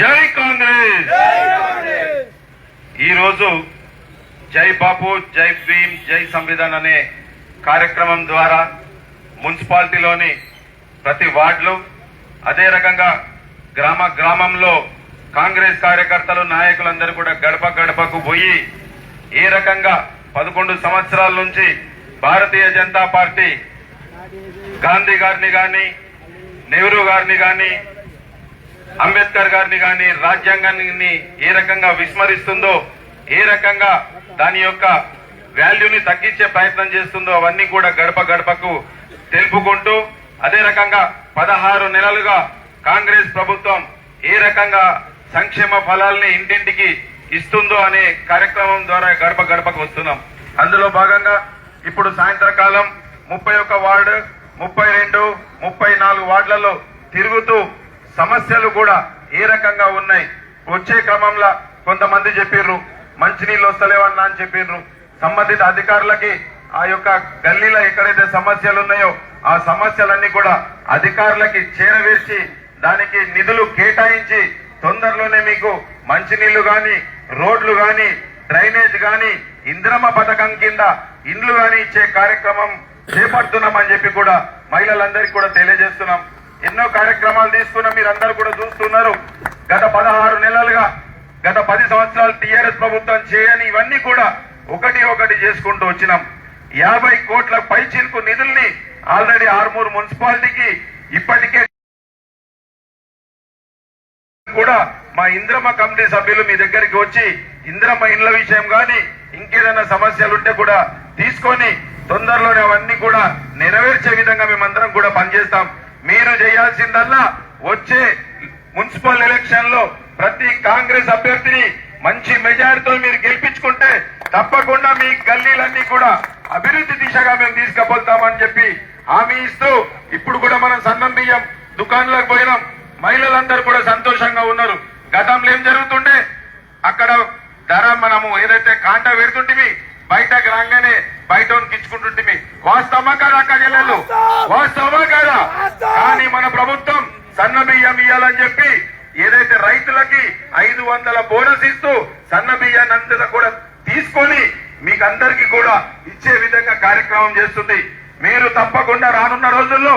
జై కాంగ్రెస్! ఈరోజు జై బాపు జై భీమ్ జై సంవిధాన్ అనే కార్యక్రమం ద్వారా మున్సిపాలిటీలోని ప్రతి వార్డులు అదే రకంగా గ్రామ గ్రామంలో కాంగ్రెస్ కార్యకర్తలు నాయకులందరూ కూడా గడప గడపకు పోయి ఏ రకంగా పదకొండు సంవత్సరాల నుంచి భారతీయ జనతా పార్టీ గాంధీ గారిని గాని నెహ్రూ గారిని గాని అంబేద్కర్ గారిని గాని రాజ్యాంగాన్ని ఏ రకంగా విస్మరిస్తుందో ఏ రకంగా దాని యొక్క వాల్యూని తగ్గించే ప్రయత్నం చేస్తుందో అవన్నీ కూడా గడప గడపకు తెలుపుకుంటూ అదే రకంగా పదహారు నెలలుగా కాంగ్రెస్ ప్రభుత్వం ఏ రకంగా సంక్షేమ ఫలాల్ని ఇంటింటికి ఇస్తుందో అనే కార్యక్రమం ద్వారా గడప గడపకు వస్తున్నాం. అందులో భాగంగా ఇప్పుడు సాయంత్రకాలం ముప్పై ఒక్క వార్డు ముప్పై రెండు ముప్పై నాలుగు వార్డులలో తిరుగుతూ సమస్యలు కూడా ఏ రకంగా ఉన్నాయి? వచ్చే క్రమంలో కొంతమంది చెప్పిర్రు మంచినీళ్ళు వస్తలేవన్నా అని చెప్పిర్రు. సంబంధిత అధికారులకి ఆ యొక్క గల్లీలో ఎక్కడైతే సమస్యలు ఉన్నాయో ఆ సమస్యలన్నీ కూడా అధికారులకి చేరవేసి దానికి నిధులు కేటాయించి తొందరలోనే మీకు మంచినీళ్ళు గాని రోడ్లు గాని డ్రైనేజ్ గాని ఇంద్రమ పథకం కింద ఇండ్లు గాని ఇచ్చే కార్యక్రమం చేపడుతున్నామని చెప్పి కూడా మహిళలందరికీ కూడా తెలియజేస్తున్నాం. ఎన్నో కార్యక్రమాలు తీసుకున్న మీరందరూ కూడా చూస్తున్నారు. గత పదహారు నెలలుగా గత పది సంవత్సరాలు టీఆర్ఎస్ ప్రభుత్వం చేయని ఇవన్నీ కూడా ఒకటి ఒకటి చేసుకుంటూ వచ్చినాం. యాభై కోట్ల పై చిరుకు నిధుల్ని ఆల్రెడీ ఆర్మూరు మున్సిపాలిటీకి ఇప్పటికే కూడా మా ఇంద్రమ్మ కమిటీ సభ్యులు మీ దగ్గరికి వచ్చి ఇంద్రమ్మ ఇండ్ల విషయం కానీ ఇంకేదైనా సమస్యలు ఉంటే కూడా తీసుకొని తొందరలోనే అవన్నీ కూడా నెరవేర్చే విధంగా మేమందరం కూడా పనిచేస్తాం. మీరు చేయాల్సిందల్లా వచ్చే మున్సిపల్ ఎలక్షన్లో ప్రతి కాంగ్రెస్ అభ్యర్థిని మంచి మెజారిటీతో మీరు గెలిపించుకుంటే తప్పకుండా మీ గల్లీలన్నీ కూడా అభివృద్ధి దిశగా మేము తీసుకుపోతామని చెప్పి హామీ ఇస్తూ ఇప్పుడు కూడా మనం సన్నం బియ్యం దుకాణాలకు పోయినాం. మహిళలందరూ కూడా సంతోషంగా ఉన్నారు. గతంలో ఏం జరుగుతుండే? అక్కడ ధర మనము ఏదైతే కాంట పెడుతుంటివి బయటకు రాగానే బయట గిచ్చుకుంటుంటివి వాస్తవమా కాదా అక్క చెల్లెళ్ళు వాస్తవమా కాదా? కానీ మన ప్రభుత్వం సన్న బియ్యం ఇయ్యాలని చెప్పి ఏదైతే రైతులకి ఐదు వందల బోనస్ ఇస్తూ సన్న బియ్యాన్ని అంతా కూడా తీసుకొని మీకు అందరికీ కూడా ఇచ్చే విధంగా కార్యక్రమం చేస్తుంది. మీరు తప్పకుండా రానున్న రోజుల్లో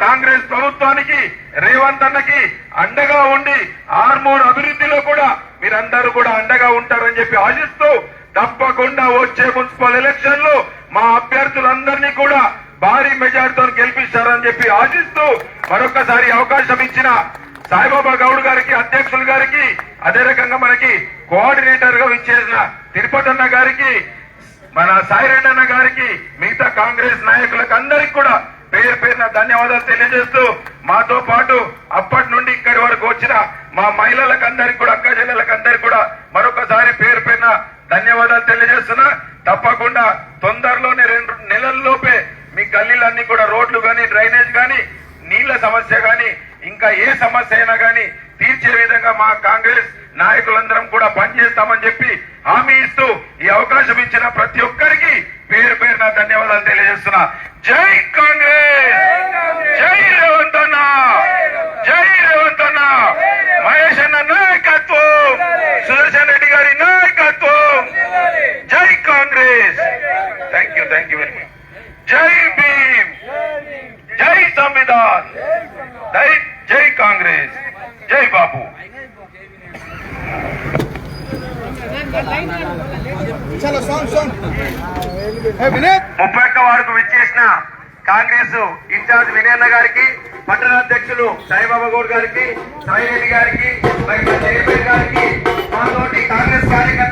కాంగ్రెస్ ప్రభుత్వానికి రేవంత్ అన్నకి అండగా ఉండి ఆర్మూర్ అభివృద్ధిలో కూడా మీరందరూ కూడా అండగా ఉంటారని చెప్పి ఆశిస్తూ తప్పకుండా వచ్చే మున్సిపల్ ఎలక్షన్లో మా అభ్యర్థులందరినీ కూడా భారీ మెజార్టీతో గెలిపిస్తారని చెప్పి ఆశిస్తూ మరొకసారి అవకాశం ఇచ్చిన సాయిబాబా గౌడ్ గారికి అధ్యక్షులు గారికి అదే రకంగా మనకి కోఆర్డినేటర్గా ఇచ్చేసిన తిరుపతి అన్న గారికి మన సాయిరెడ్డి అన్న గారికి మిగతా కాంగ్రెస్ నాయకులకు అందరికి కూడా పేరు పేరున ధన్యవాదాలు తెలియజేస్తూ మాతో పాటు అప్పటి నుండి ఇక్కడి వరకు వచ్చిన మా మహిళలకు అందరికి కూడా అక్క చెల్లెలకు అందరికి కూడా మరొకసారి పేరు పేరున ధన్యవాదాలు తెలియజేస్తున్నా. తప్పకుండా తొందరలోనే రెండు నెలల్లోపే మీ గల్లీలన్నీ కూడా రోడ్లు కానీ డ్రైనేజ్ కానీ నీళ్ళ సమస్య కానీ ఇంకా ఏ సమస్య అయినా కానీ తీర్చే విధంగా మా కాంగ్రెస్ నాయకులందరం కూడా పనిచేస్తామని చెప్పి హామీ ఇస్తూ ఈ అవకాశం ఇచ్చిన ప్రతి ఒక్కరికి పేరు పేరున ధన్యవాదాలు తెలియజేస్తున్నా. జై కాంగ్రెస్! జై రేవంత్ అన్న! జై రేవంత్ జై సంవిధాన్ జై జై కాంగ్రెస్ జై బాబు చలో సాంగ్ సాంగ్ ఏ వినీత్ ముప్పై ఒక్క వార్డుకు విచ్చేసిన కాంగ్రెస్ ఇన్ఛార్జ్ వినయన్న గారికి పట్టణ అధ్యక్షులు సాయిబాబా గౌడ్ గారికి సాయిరెడ్డి గారికి మరియు చైర్మన్ గారికి మాతోటి కాంగ్రెస్ కార్యకర్తలందరికీ